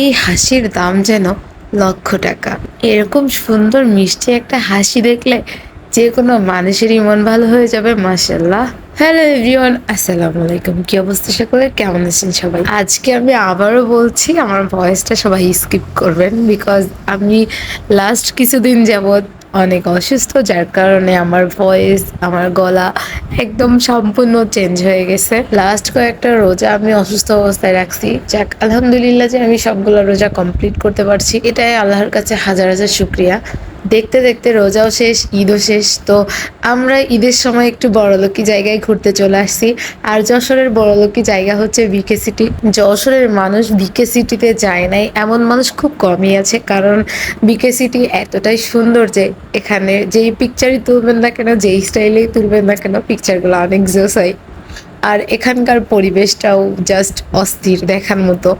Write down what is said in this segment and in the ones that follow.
এই হাসির দাম যেন লক্ষ টাকা। এরকম সুন্দর মিষ্টি একটা হাসি দেখলে যে কোনো মানুষেরই মন ভালো হয়ে যাবে মাসাল্লাহ হ্যালো এভরিওয়ান, আসসালামু আলাইকুম। কি অবস্থা সকলে কেমন আছেন সবাই? আজকে আমি আবারও বলছি, আমার ভয়েসটা সবাই স্কিপ করবেন বিকজ আমি লাস্ট কিছুদিন যাবৎ অনেক অসুস্থ, যার কারণে আমার ভয়েস আমার গলা একদম সম্পূর্ণ চেঞ্জ হয়ে গেছে। লাস্ট কয়েকটা রোজা আমি অসুস্থ অবস্থায় রাখছি। যাক, আলহামদুলিল্লাহ যে আমি সবগুলো রোজা কমপ্লিট করতে পারছি। এটাই আল্লাহর কাছে হাজার হাজার শুক্রিয়া। দেখতে দেখতে রোজাও শেষ, ঈদও শেষ, তো আমরা ঈদের সময় একটু বড়লোকি জায়গায় ঘুরতে চলে আসছি। আর যশোরের বড়লোকি জায়গা হচ্ছে বিকে সিটি। যশোরের মানুষ বিকে সিটিতে যায় নাই, এমন মানুষ খুব কমই আছে, কারণ বিকে সিটি এতটাই সুন্দর যে এখানে যেই পিকচারই তুলবেন না কেন, যেই স্টাইলেই তুলবেন না কেন পিকচারগুলো অনেক জোস হয়। আর এখানকার পরিবেশটাও জাস্ট অস্থির দেখার মতো।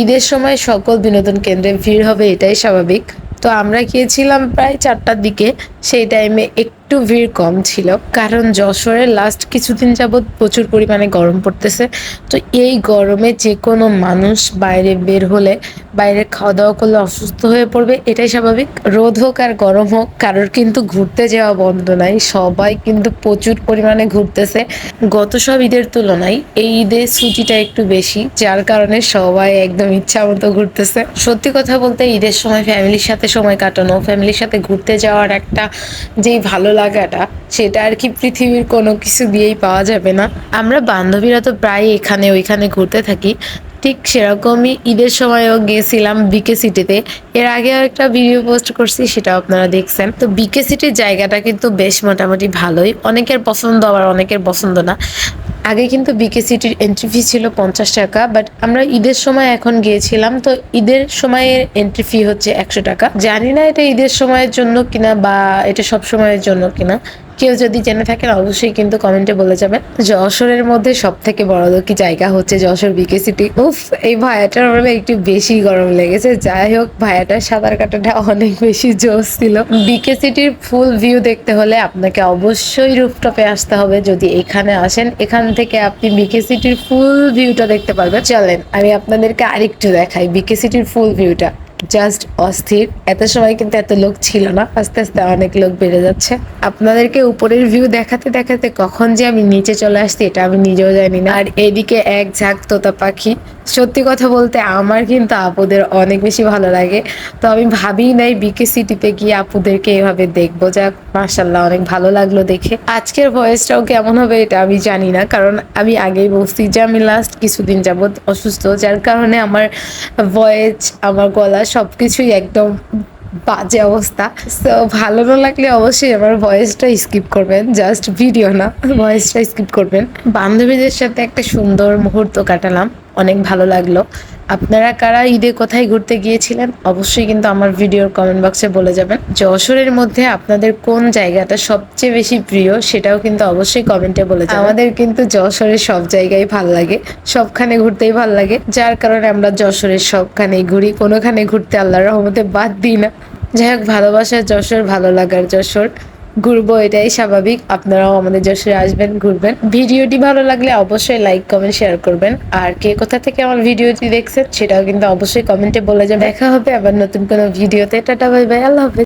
ঈদের সময় সকল বিনোদন কেন্দ্রে ভিড় হবে, এটাই স্বাভাবিক। তো আমরা গিয়েছিলাম প্রায় চারটার দিকে। সেই টাইমে একটু ভিড় কম ছিল। কারণ যশোরের লাস্ট কিছুদিন যাবৎ প্রচুর পরিমাণে গরম পড়তেছে। তো এই গরমে যে কোনো মানুষ বাইরে বের হলে, বাইরে খাওয়া দাওয়া করলে অসুস্থ হয়ে পড়বে, এটাই স্বাভাবিক। রোদ হোক আর গরম হোক, কারোর কিন্তু ঘুরতে যাওয়া বন্ধ নাই। সবাই কিন্তু প্রচুর পরিমাণে ঘুরতেছে। গত সব ঈদের তুলনায় এই ঈদে ছুটিটা একটু বেশি, যার কারণে সবাই একদম ইচ্ছা মতো ঘুরতেছে। সত্যি কথা বলতে ঈদের সময় ফ্যামিলির সাথে সময় কাটানো ফ্যামিলির সাথে ঘুরতে যাওয়ার একটা যেই ভালো লাগাটা, সেটা আর কি পৃথিবীর কোনো কিছু দিয়েই পাওয়া যাবে না। আমরা বান্ধবীরা তো প্রায় এখানে, ওইখানে ঘুরতে থাকি। ঠিক সেরকমই ঈদের সময়ও গিয়েছিলাম বিকে সিটিতে এর আগেও একটা ভিডিও পোস্ট করছি সেটা আপনারা দেখছেন। তো বিকে সিটির জায়গাটা কিন্তু বেশ মোটামুটি ভালোই। অনেকের পছন্দ আবার অনেকের পছন্দ না। আগে কিন্তু বিকেসিটির এন্ট্রি ফি ছিল পঞ্চাশ টাকা বাট আমরা ঈদের সময় এখন গিয়েছিলাম, তো ঈদের সময়ের এন্ট্রি ফি হচ্ছে একশো টাকা। জানি না এটা ঈদের সময়ের জন্য কিনা বা এটা সব সময়ের জন্য কিনা। কেউ যদি জেনে থাকেন, অবশ্যই কিন্তু কমেন্টে বলে যাবেন। যশোরের মধ্যে সব থেকে বড় কি জায়গা হচ্ছে যশোর বিকে সিটি উফ, এই ভায়াটার মানে একটু বেশি গরম লেগেছে। যাই হোক ভায়াটার সাঁতার কাটাটা অনেক বেশি জোস ছিল। বিকে সিটির ফুল ভিউ দেখতে হলে আপনাকে অবশ্যই রুফটপে আসতে হবে। যদি এখানে আসেন, এখান থেকে আপনি বিকে সিটির ফুল ভিউটা দেখতে পারবেন। চলেন, আমি আপনাদেরকে আরেকটু দেখাই বিকে সিটির ফুল ভিউটা জাস্ট অস্থির। এত সময় কিন্তু এত লোক ছিল না। আস্তে আস্তে অনেক লোক বেড়ে যাচ্ছে। আপনাদেরকে উপরের ভিউ দেখাতে দেখাতে কখন যে আমি নিচে চলে আসছি, এটা আমি নিজেও জানি না। আর এদিকে এক ঝাঁক তোতা পাখি। সত্যি কথা বলতে আমার কিন্তু আপুদের অনেক বেশি ভালো লাগে। তো আমি ভাবি নাই বিকে সিটিতে গিয়ে আপুদেরকে এভাবে দেখব। যাক মার্শাল্লাহ অনেক ভালো লাগল দেখে। আজকের ভয়েসটাও কেমন হবে এটা আমি জানি না। কারণ আমি আগেই বলছি যে আমি লাস্ট কিছুদিন যাবৎ অসুস্থ। যার কারণে আমার ভয়েস আমার গলা সব কিছুই একদম বাজে অবস্থা। তো ভালো না লাগলে অবশ্যই আমার ভয়েসটা স্কিপ করবেন জাস্ট ভিডিও না ভয়েসটা স্কিপ করবেন। বান্ধবীদের সাথে একটা সুন্দর মুহূর্ত কাটালাম। অনেক ভালো লাগল। আপনারা কারা ঈদে কোথায় ঘুরতে গিয়েছিলেন, অবশ্যই কিন্তু আমার ভিডিওর কমেন্ট বক্সে বলে যাবেন। যশোরের মধ্যে আপনাদের কোন জায়গাটা সবচেয়ে বেশি প্রিয় সেটাও কিন্তু অবশ্যই কমেন্টে বলে যাবেন। আমাদের কিন্তু যশোরের সব জায়গায় ভালো লাগে, সবখানে ঘুরতেই ভালো লাগে। যার কারণে আমরা যশোরের সবখানেই ঘুরি, কোনোখানে ঘুরতে আল্লাহর রহমতে বাদ দিই না। যাই হোক, ভালোবাসার যশোর, ভালো লাগার যশোর। ঘুরবো, এটাই স্বাভাবিক। আপনারাও আমাদের যশোরে আসবেন, ঘুরবেন। ভিডিওটি ভালো লাগলে অবশ্যই লাইক কমেন্ট শেয়ার করবেন। আর কে কোথা থেকে আমার ভিডিওটি দেখছেন, সেটাও কিন্তু অবশ্যই কমেন্টে বলে যাবে দেখা হবে আবার নতুন কোনো ভিডিওতে। টাটা ভাই ভাই আল্লাহ হাফেজ।